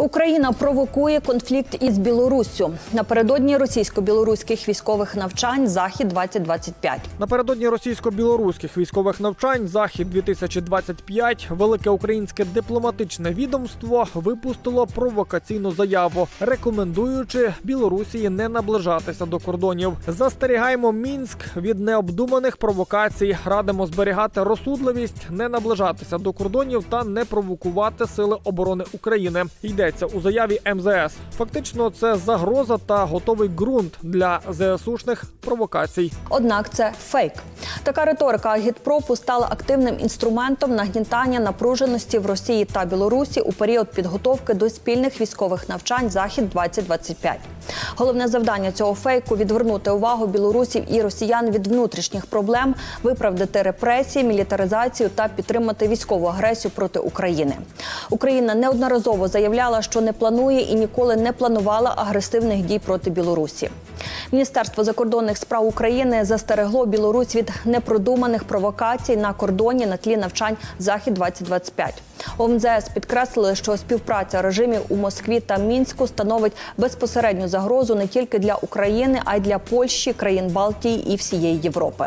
Україна провокує конфлікт із Білоруссю напередодні російсько-білоруських військових навчань Захід 2025 Напередодні російсько-білоруських військових навчань Захід 2025 велике українське дипломатичне відомство випустило провокаційну заяву, рекомендуючи Білорусі не наближатися до кордонів. Застерігаємо Мінськ від необдуманих провокацій. Радимо зберігати розсудливість, не наближатися до кордонів та не провокувати сили оборони України. Йдеться у заяві МЗС. Фактично, це загроза та готовий ґрунт для ЗСУшних провокацій. Однак це фейк. Така риторика агітпропу стала активним інструментом нагнітання напруженості в Росії та Білорусі у період підготовки до спільних військових навчань Захід 2025 Головне завдання цього фейку відвернути увагу білорусів і росіян від внутрішніх проблем, виправдати репресії, мілітаризацію та підтримати військову агресію проти України. Україна неодноразово заявляла, що не планує і ніколи не планувала агресивних дій проти Білорусі. Міністерство закордонних справ України застерегло Білорусь від непродуманих провокацій на кордоні на тлі навчань Захід 2025 У МЗС підкреслили, що співпраця режимів у Москві та Мінську становить безпосередню загрозу не тільки для України, а й для Польщі, країн Балтії і всієї Європи.